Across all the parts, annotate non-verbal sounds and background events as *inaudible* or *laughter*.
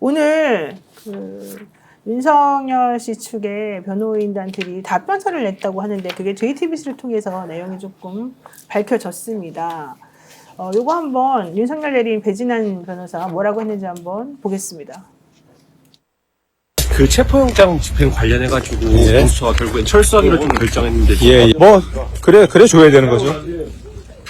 오늘 그 윤석열 씨 측의 변호인단들이 답변서를 냈다고 하는데 그게 JTBC를 통해서 내용이 조금 밝혀졌습니다. 어, 요거 한번 윤석열 내린 배진환 변호사가 뭐라고 했는지 한번 보겠습니다. 그 체포영장 집행 관련해 가지고 예. 공수처가 결국엔 철수하기로 좀 결정했는데 예, 예. 뭐 그래 그래 줘야 되는 거죠.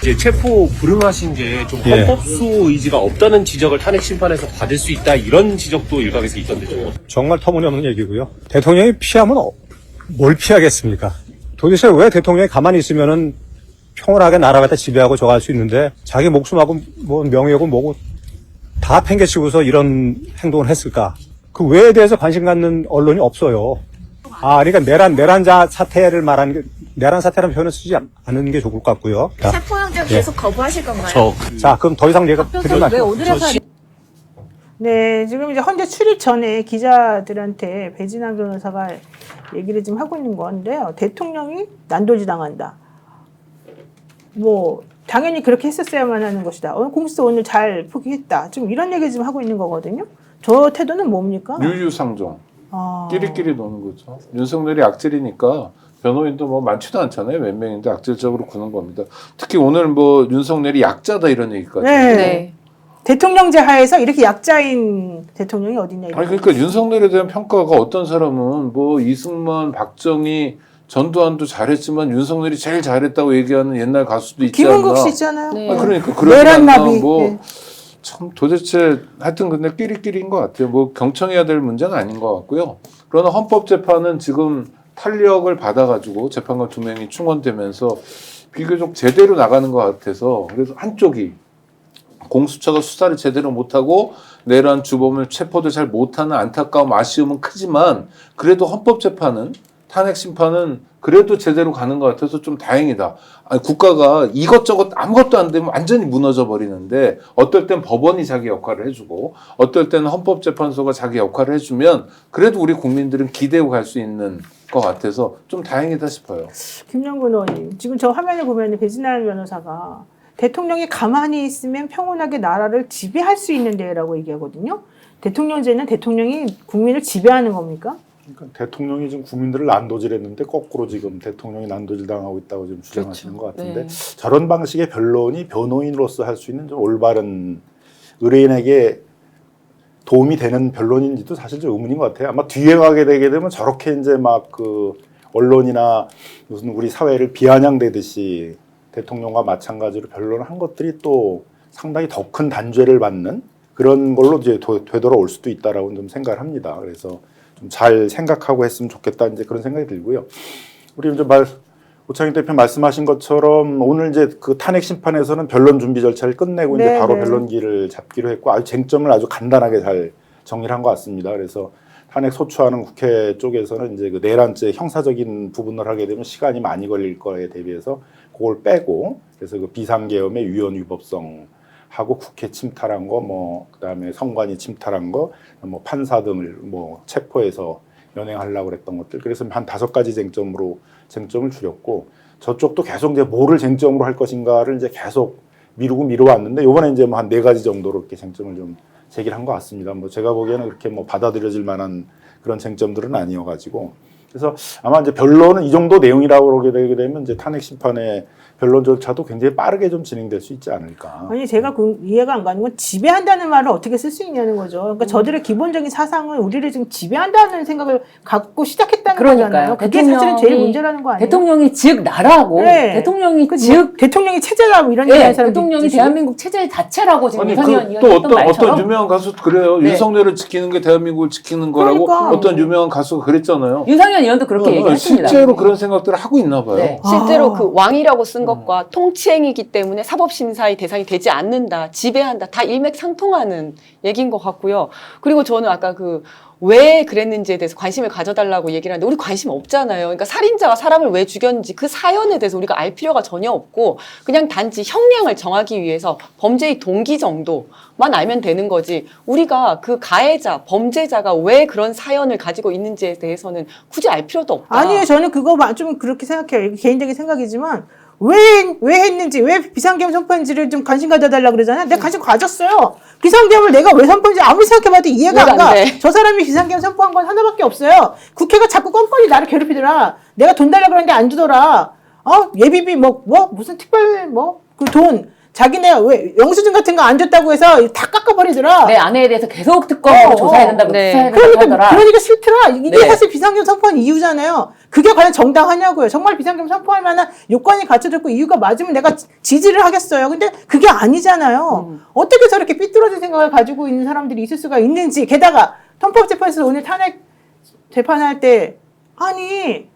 이제 체포 불응하신 게 좀 예. 헌법수 의지가 없다는 지적을 탄핵 심판에서 받을 수 있다 이런 지적도 일각에서 있던데 좀 정말 터무니없는 얘기고요. 대통령이 피하면 어- 뭘 피하겠습니까? 도대체 왜 대통령이 가만히 있으면은 평온하게 나라 갖다 지배하고 저갈 수 있는데 자기 목숨하고 뭐 명예고 뭐고 다 팽개치고서 이런 행동을 했을까? 그 왜에 대해서 관심 갖는 언론이 없어요. 아, 그러니까 내란 내란 자 사태를 말하는 게 내란 사태라는 표현을 쓰지 않- 않는 게 좋을 것 같고요. 자, 체포영장 계속 거부하실 건가요? 저 자, 그럼 더 이상 얘가 드리지 왜. 오늘의 사 네, 지금 이제 헌재 출입 전에 기자들한테 배진환 변호사가 얘기를 지금 하고 있는 건데요. 대통령이 난도질 당한다. 뭐 당연히 그렇게 했었어야만 하는 것이다. 어, 공수처 오늘 잘 포기했다. 지금 이런 얘기 지금 하고 있는 거거든요. 저 태도는 뭡니까? 유유상종 아, 끼리끼리 노는 거죠. 윤석열이 악질이니까 변호인도 뭐 많지도 않잖아요. 몇 명인데 악질적으로 구는 겁니다. 특히 오늘 뭐 윤석열이 약자다 이런 얘기까지. 네. 네. 대통령제 하에서 이렇게 약자인 대통령이 어딨냐. 아니 그러니까 윤석열에 대한 평가가 어떤 사람은 뭐 이승만, 박정희, 전두환도 잘했지만 윤석열이 제일 잘했다고 얘기하는 옛날 가수도 있지 않나. 김은국 씨 있잖아요. 네. 아, 그러니까 내란 그런 나비. 뭐 네. 참 도대체 하여튼 근데 끼리끼리인 것 같아요. 뭐 경청해야 될 문제는 아닌 것 같고요. 그러나 헌법재판은 지금 탄력을 받아가지고 재판관 두 명이 충원되면서 비교적 제대로 나가는 것 같아서 그래서 한쪽이 공수처가 수사를 제대로 못하고 내란 주범을 체포도 잘 못하는 안타까움 아쉬움은 크지만 그래도 헌법재판은 탄핵 심판은 그래도 제대로 가는 것 같아서 좀 다행이다. 아니, 국가가 이것저것 아무것도 안 되면 완전히 무너져 버리는데 어떨 땐 법원이 자기 역할을 해주고 어떨 때는 헌법재판소가 자기 역할을 해주면 그래도 우리 국민들은 기대고 갈 수 있는 것 같아서 좀 다행이다 싶어요. 김영근 의원님, 지금 저 화면을 보면 배진환 변호사가 대통령이 가만히 있으면 평온하게 나라를 지배할 수 있는데라고 얘기하거든요. 대통령제는 대통령이 국민을 지배하는 겁니까? 그러니까 대통령이 지금 국민들을 난도질했는데 거꾸로 지금 대통령이 난도질 당하고 있다고 지금 주장하시는 것 같은데 네. 저런 방식의 변론이 변호인으로서 할 수 있는 좀 올바른 의뢰인에게 도움이 되는 변론인지도 사실 좀 의문인 것 같아요. 아마 뒤에 가게 되게 되면 저렇게 이제 막 그 언론이나 무슨 우리 사회를 비아냥대듯이 대통령과 마찬가지로 변론을 한 것들이 또 상당히 더 큰 단죄를 받는 그런 걸로 이제 도- 되돌아올 수도 있다라고 좀 생각을 합니다. 그래서 좀 잘 생각하고 했으면 좋겠다 이제 그런 생각이 들고요. 우리 이제 말 오창익 대표 말씀하신 것처럼 오늘 이제 그 탄핵 심판에서는 변론 준비 절차를 끝내고 네, 이제 바로 네. 변론기를 잡기로 했고 아주 쟁점을 아주 간단하게 잘 정리를 한 것 같습니다. 그래서 탄핵 소추하는 국회 쪽에서는 이제 그 내란죄 형사적인 부분을 하게 되면 시간이 많이 걸릴 거에 대비해서 그걸 빼고 그래서 그 비상계엄의 위헌 위법성 하고 국회 침탈한 거, 뭐 그다음에 선관위 침탈한 거, 뭐 판사 등을 뭐 체포해서 연행하려고 그랬던 것들. 그래서 한 다섯 가지 쟁점으로 쟁점을 줄였고 저쪽도 계속 이제 뭐를 쟁점으로 할 것인가를 이제 계속 미루고 미뤄왔는데 이번에 이제 뭐 한 네 가지 정도로 이렇게 쟁점을 좀 제기를 한 것 같습니다. 뭐 제가 보기에는 그렇게 뭐 받아들여질 만한 그런 쟁점들은 아니어가지고 그래서 아마 이제 변론은 이 정도 내용이라고 그러게 되게 되면 이제 탄핵 심판의 변론 절차도 굉장히 빠르게 좀 진행될 수 있지 않을까. 아니 제가 그 이해가 안 가는 건 지배한다는 말을 어떻게 쓸 수 있냐는 거죠. 그러니까 저들의 기본적인 사상은 우리를 지금 지배한다는 생각을 갖고 시작했다는 그러니까요. 거잖아요. 그게 사실은 제일 대통령이- 문제라는 거 아니에요? 대통령이 즉 나라고 네. 대통령이 그즉뭐 대통령이 체제다 뭐 이런 네, 얘기하는 사람도 대통령이 있듯이. 대한민국 체제 자체라고 지금 아니 윤석열 그, 의원이 또 했던 어떤 말처럼 어떤 유명한 가수도 그래요. 네. 윤석열을 지키는 게 대한민국을 지키는 거라고 그러니까. 어떤 유명한 가수가 그랬잖아요. 윤 석열 의원도 그렇게 어, 얘기했습니다. 실제로 그런 생각들을 하고 있나 봐요. 네. 실제로 아. 그 왕이라고 쓴 것과 통치행위이기 때문에 사법심사의 대상이 되지 않는다, 지배한다, 다 일맥상통하는 얘기인 것 같고요. 그리고 저는 아까 그 왜 그랬는지에 대해서 관심을 가져달라고 얘기를 하는데 우리 관심 없잖아요. 그러니까 살인자가 사람을 왜 죽였는지 그 사연에 대해서 우리가 알 필요가 전혀 없고 그냥 단지 형량을 정하기 위해서 범죄의 동기 정도만 알면 되는 거지 우리가 그 가해자, 범죄자가 왜 그런 사연을 가지고 있는지에 대해서는 굳이 알 필요도 없다. 아니요, 저는 그거 마- 좀 그렇게 생각해요. 개인적인 생각이지만 왜, 왜 했는지, 왜 비상계엄 선포했는지를 좀 관심 가져달라고 그러잖아. 내가 관심 가졌어요. 비상계엄을 내가 왜 선포했는지 아무리 생각해봐도 이해가 안 가. 안 돼. 저 사람이 비상계엄 선포한 건 하나밖에 없어요. 국회가 자꾸 껌껌이 나를 괴롭히더라. 내가 돈 달라고 그랬는데 안 주더라. 어? 예비비 뭐, 뭐, 무슨 특별, 뭐, 그 돈. 자기네 왜 영수증 같은 거 안 줬다고 해서 다 깎아버리더라. 내 아내에 대해서 계속 특검으로 어, 조사해야 된다고 네. 수사해야 된다고 그러니까, 하더라. 그러니까 싫더라. 이게 네. 사실 비상계엄 선포한 이유잖아요. 그게 과연 정당하냐고요. 정말 비상계엄 선포할 만한 요건이 갖춰졌고 이유가 맞으면 내가 지- 지지를 하겠어요. 근데 그게 아니잖아요. 음. 어떻게 저렇게 삐뚤어진 생각을 가지고 있는 사람들이 있을 수가 있는지. 게다가 헌법재판소에서 오늘 탄핵 재판할 때 아니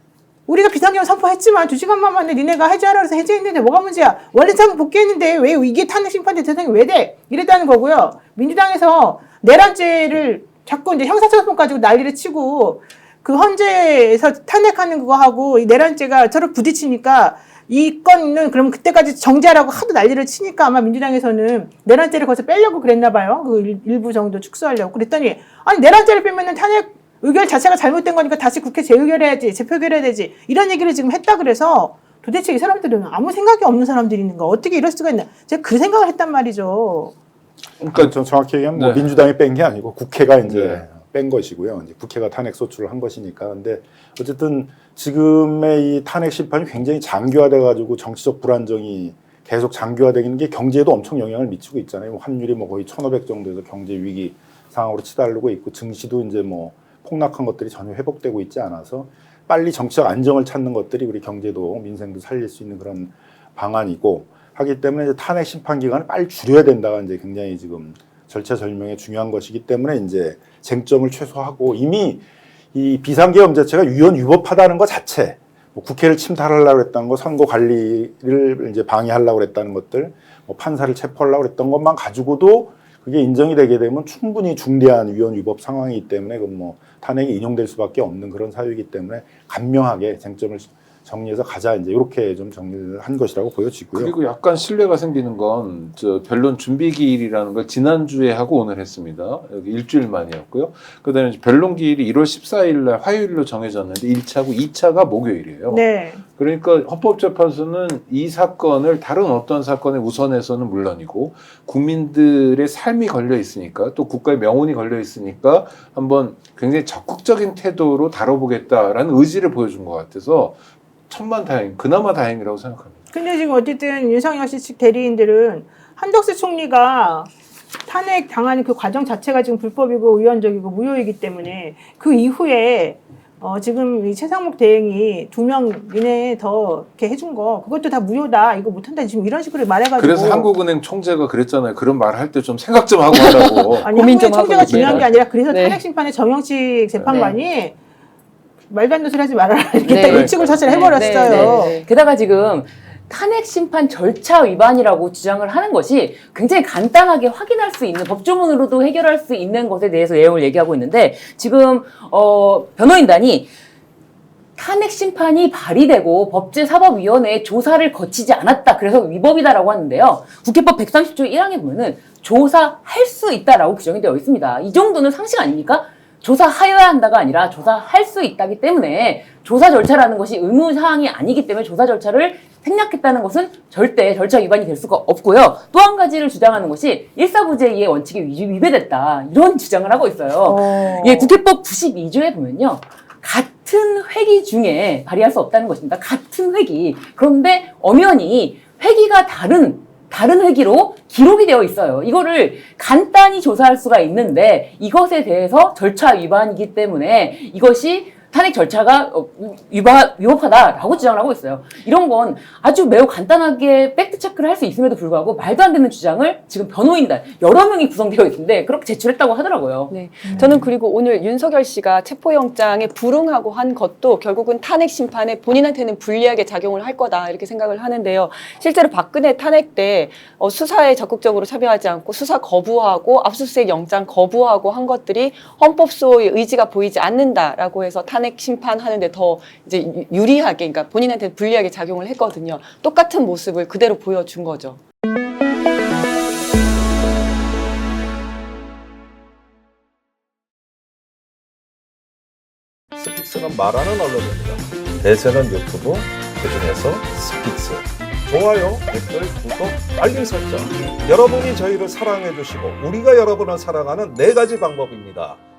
우리가 비상계엄 선포했지만 두 시간만 만에 니네가 해제하라 해서 해제했는데 뭐가 문제야? 원래 참 복귀했는데 왜 이게 탄핵 심판대 대상이 왜 돼? 이랬다는 거고요. 민주당에서 내란죄를 자꾸 이제 형사처벌법 가지고 난리를 치고 그 헌재에서 탄핵하는 그거 하고 이 내란죄가 서로 부딪히니까 이 건은 그럼 그때까지 정지하라고 하도 난리를 치니까 아마 민주당에서는 내란죄를 거기서 빼려고 그랬나 봐요. 그 일- 일부 정도 축소하려고. 그랬더니 아니 내란죄를 빼면은 탄핵 의결 자체가 잘못된 거니까 다시 국회 재의결해야지, 재표결해야 되지. 이런 얘기를 지금 했다 그래서 도대체 이 사람들은 아무 생각이 없는 사람들이 있는 거 어떻게 이럴 수가 있나? 제가 그 생각을 했단 말이죠. 그러니까 전 정확히 얘기하면 뭐 네. 민주당이 뺀 게 아니고 국회가 이제 네. 뺀 것이고요. 이제 국회가 탄핵 소추를 한 것이니까. 근데 어쨌든 지금의 이 탄핵 심판이 굉장히 장기화돼 가지고 정치적 불안정이 계속 장기화되는 게 경제에도 엄청 영향을 미치고 있잖아요. 환율이 뭐 거의 1,500 정도에서 경제 위기 상황으로 치달르고 있고 증시도 이제 뭐 폭락한 것들이 전혀 회복되고 있지 않아서 빨리 정치적 안정을 찾는 것들이 우리 경제도 민생도 살릴 수 있는 그런 방안이고 하기 때문에 이제 탄핵 심판 기간을 빨리 줄여야 된다가 이제 굉장히 지금 절차절명에 중요한 것이기 때문에 이제 쟁점을 최소화하고 이미 이 비상계엄 자체가 유연 위법하다는 것 자체 뭐 국회를 침탈하려고 했다는 거 선거 관리를 이제 방해하려고 했다는 것들 뭐 판사를 체포하려고 했던 것만 가지고도 그게 인정이 되게 되면 충분히 중대한 위헌 위법 상황이기 때문에 그건 뭐 탄핵이 인용될 수밖에 없는 그런 사유이기 때문에 간명하게 쟁점을 정리해서 가자 이제 이렇게 좀 정리를 한 것이라고 보여지고요. 그리고 약간 신뢰가 생기는 건 저 변론 준비 기일이라는 걸 지난주에 하고 오늘 했습니다. 여기 일주일 만이었고요. 그다음에 이제 변론 기일이 1월 14일 날 화요일로 정해졌는데 1차고 2차가 목요일이에요. 네. 그러니까 헌법재판소는 이 사건을 다른 어떤 사건에 우선해서는 물론이고 국민들의 삶이 걸려 있으니까 또 국가의 명운이 걸려 있으니까 한번 굉장히 적극적인 태도로 다뤄보겠다라는 의지를 보여준 것 같아서 천만 다행, 그나마 다행이라고 생각합니다. 근데 지금 어쨌든 윤석열 씨측 대리인들은 한덕수 총리가 탄핵 당하는 그 과정 자체가 지금 불법이고 의원적이고 무효이기 때문에 그 이후에 어 지금 이 최상목 대행이 두 명 이내 더 이렇게 해준 거 그것도 다 무효다 이거 못한다 지금 이런 식으로 말해가지고 그래서 한국은행 총재가 그랬잖아요. 그런 말 할 때 좀 생각 좀 하고 하라고. *laughs* 아니 고민 좀 한국의 총재가 하고 중요한 게 아니라 그래서 네. 탄핵 심판의 정영식 재판관이 말도 안 되는 소리 하지 말아라 *laughs* 이렇게 네. 딱 일찍을 사실 해버렸어요. 네, 네, 네. 게다가 지금 탄핵 심판 절차 위반이라고 주장을 하는 것이 굉장히 간단하게 확인할 수 있는 법조문으로도 해결할 수 있는 것에 대해서 내용을 얘기하고 있는데 지금 어 변호인단이 탄핵 심판이 발의되고 법제사법위원회의 조사를 거치지 않았다. 그래서 위법이다라고 하는데요. 국회법 130조 1항에 보면은 조사할 수 있다라고 규정이 되어 있습니다. 이 정도는 상식 아닙니까? 조사하여야 한다가 아니라 조사할 수 있다기 때문에 조사 절차라는 것이 의무 사항이 아니기 때문에 조사 절차를 생략했다는 것은 절대 절차 위반이 될 수가 없고요. 또 한 가지를 주장하는 것이 일사부재의 원칙이 위- 위배됐다. 이런 주장을 하고 있어요. 어. 예, 국회법 92조에 보면요. 같은 회기 중에 발의할 수 없다는 것입니다. 같은 회기. 그런데 엄연히 회기가 다른 다른 회기로 기록이 되어 있어요. 이거를 간단히 조사할 수가 있는데 이것에 대해서 절차 위반이기 때문에 이것이 탄핵 절차가 어, 위반, 위법하다라고 주장을 하고 있어요. 이런 건 아주 매우 간단하게 팩트 체크를 할 수 있음에도 불구하고 말도 안 되는 주장을 지금 변호인단 여러 명이 구성되어 있는데 그렇게 제출했다고 하더라고요. 네. 저는 그리고 오늘 윤석열 씨가 체포영장에 불응하고 한 것도 결국은 탄핵 심판에 본인한테는 불리하게 작용을 할 거다 이렇게 생각을 하는데요. 실제로 박근혜 탄핵 때 어, 수사에 적극적으로 참여하지 않고 수사 거부하고 압수수색 영장 거부하고 한 것들이 헌법 소의 의지가 보이지 않는다라고 해서 탄핵 심판하는데 더 이제 유- 유리하게 그러니까 본인한테 불리하게 작용을 했거든요. 똑같은 모습을 그대로 보여준 거죠. 스픽스는 말하는 언론입니다. 대세는 유튜브, 그중에서 스픽스. 좋아요, 댓글, 구독, 알림 설정. 여러분이 저희를 사랑해 주시고 우리가 여러분을 사랑하는 네 가지 방법입니다.